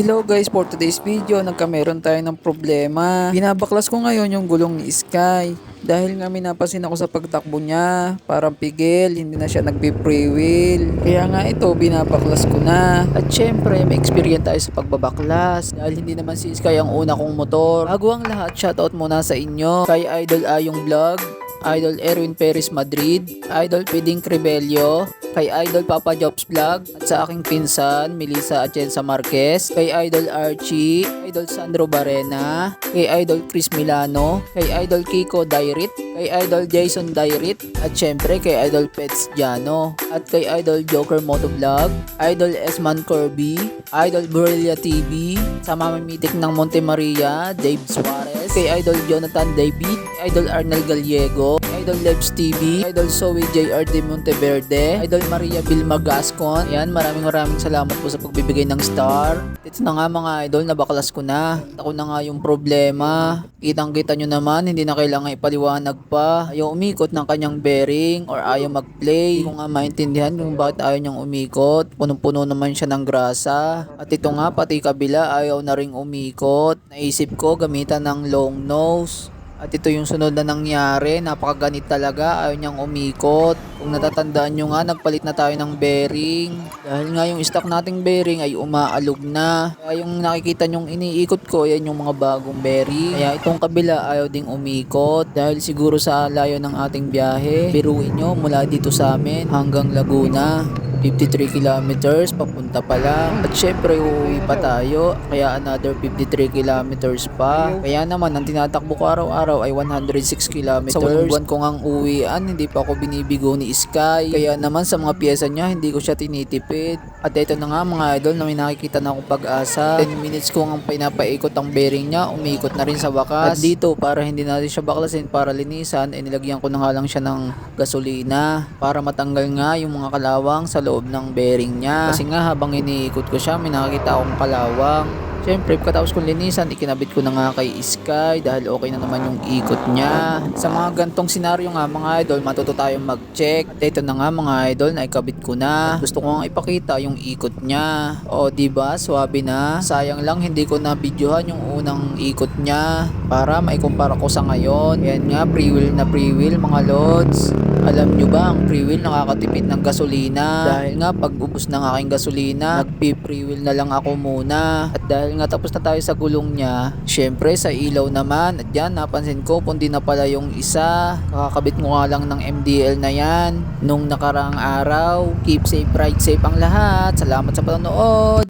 Hello guys, for today's video, nagkameron tayo ng problema. Binabaklas ko ngayon yung gulong ni Sky. Dahil nga minapasin ako sa pagtakbo niya, parang pigil, hindi na siya nagbe-free wheel. Kaya nga ito, binabaklas ko na. At syempre, may experience tayo sa pagbabaklas. Dahil hindi naman si Sky ang una kong motor. Bago ang lahat, shoutout muna sa inyo. Kay Idol Ayong Vlog, Idol Erwin Perez Madrid, Idol Piding Cribelio, kay Idol Papa Jobs Vlog, at sa aking pinsan, Melissa Atienza Marquez, kay Idol Archie, Idol Sandro Barena, kay Idol Chris Milano, kay Idol Kiko Dairit, kay Idol Jason Dairit, at syempre kay Idol Pets Jano, at kay Idol Joker Motovlog, Idol Esman Kirby, Idol Guerrilla TV, sa mamimitik ng Monte Maria, Dave Suarez, kay Idol Jonathan David, Idol Arnel Gallego, Idol Lebs TV, Idol Zoe JR de Monteverde, Idol Maria Vilma Gascon. Ayan, maraming maraming salamat po sa pagbibigay ng star. Ito na nga mga idol, nabaklas ko na. Ako na nga yung problema. Kitang kita nyo naman, hindi na kailangan ipaliwanag pa. Ayaw umikot ng kanyang bearing or ayaw mag-play. Hindi ko nga maintindihan kung bakit ayaw niyang umikot. Punong-puno naman siya ng grasa. At ito nga, pati kabila ayaw na ring umikot. Naisip ko gamitan ng long nose. At ito yung sunod na nangyari, napakaganit talaga, ayaw niyang umikot. Kung natatandaan nyo nga, nagpalit na tayo ng bearing. Dahil nga yung stock nating bearing ay umaalog na. Kaya yung nakikita nyong iniikot ko, yan yung mga bagong bearing. Kaya itong kabila ayaw ding umikot. Dahil siguro sa layo ng ating biyahe, biruin nyo mula dito sa amin hanggang Laguna. 53 kilometers papunta pa lang. At syempre uuwi pa tayo. Kaya another 53 kilometers pa. Kaya naman ang tinatakbo ko araw-araw ay 106 kilometers. Sa buwan ko ngang uwian, hindi pa ako binibigo ni Sky. Kaya naman sa mga pyesa niya, hindi ko siya tinitipid. At ito na nga mga idol na may nakikita na akong pag-asa. 10 minutes ko ngang pinapaikot ang bearing niya, umikot na rin sa wakas. At dito, para hindi natin siya baklasin, para linisan, eh, nilagyan ko na nga lang siya ng gasolina para matanggal nga yung mga kalawang sa loob ng bearing niya. Kasi nga habang iniikot ko siya, may nakakita akong kalawang. Siyempre, pagkatapos kong linisan, ikinabit ko na nga kay Sky dahil okay na naman yung ikot niya. Sa mga gantong senaryo nga mga idol, matuto tayong mag-check. At ito na nga mga idol, naikabit ko na. Gusto ko nga ipakita yung ikot niya. O ba swabe na. Sayang lang hindi ko na videohan yung unang ikot niya para maikumpara ko sa ngayon. Yan nga, pre-wheel na pre-wheel mga lods. Alam nyo ba, ang pre-wheel nakakatipid ng gasolina. Dahil nga, pag ubos ng aking gasolina, nagpi-pre-wheel na lang ako muna. At dahil nga tapos na tayo sa gulong niya, syempre sa ilaw naman. At yan, napansin ko, pundi na pala yung isa. Kakakabit mo nga lang ng MDL na yan. Nung nakaraang araw, keep safe, ride safe ang lahat. Salamat sa panonood.